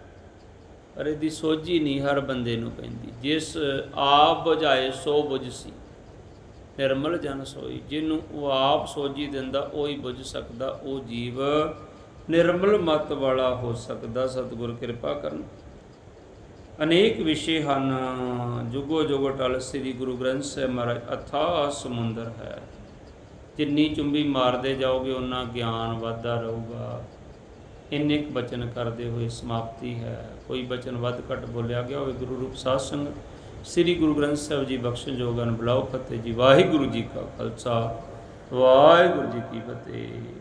ਪਰ ਇਹਦੀ ਸੋਝੀ ਨਹੀਂ ਹਰ ਬੰਦੇ ਨੂੰ ਪੈਂਦੀ। ਜਿਸ ਆਪ ਬੁਝਾਏ, ਸੋ ਬੁਝਸੀ ਨਿਰਮਲ ਜਨ ਸੋਈ। ਜਿਹਨੂੰ ਉਹ ਆਪ ਸੋਝੀ ਦਿੰਦਾ, ਉਹ ਹੀ ਬੁਝ ਸਕਦਾ। ਉਹ ਜੀਵ ਨਿਰਮਲ ਮਤ ਵਾਲਾ ਹੋ ਸਕਦਾ ਸਤਿਗੁਰ ਕਿਰਪਾ ਕਰਨ। ਅਨੇਕ ਵਿਸ਼ੇ ਹਨ, ਜੁਗੋ ਜੁਗੋ ਟਲ ਸ੍ਰੀ ਗੁਰੂ ਗ੍ਰੰਥ ਸਾਹਿਬ ਮਹਾਰਾਜ, ਅਥਾ ਸਮੁੰਦਰ ਹੈ। ਜਿੰਨੀ ਚੁੰਬੀ ਮਾਰਦੇ ਜਾਓਗੇ ਉਨਾ ਗਿਆਨ ਵੱਧਦਾ ਰਹੂਗਾ। ਇੰਨੇ ਕੁ ਬਚਨ ਕਰਦੇ ਹੋਏ ਸਮਾਪਤੀ ਹੈ। ਕੋਈ ਬਚਨ ਵੱਧ ਘੱਟ ਬੋਲਿਆ ਗਿਆ ਹੋਵੇ, ਗੁਰੂ ਰੂਪ ਸਾਧ ਸੰਗਤ, ਸ੍ਰੀ ਗੁਰੂ ਗ੍ਰੰਥ ਸਾਹਿਬ ਜੀ ਬਖਸ਼ਣ ਜੋਗਨ ਬੁਲਾਓ ਫਤਿਹ ਜੀ। ਵਾਹਿਗੁਰੂ ਜੀ ਕਾ ਖਾਲਸਾ, ਵਾਹਿਗੁਰੂ ਜੀ ਕੀ ਫਤਿਹ।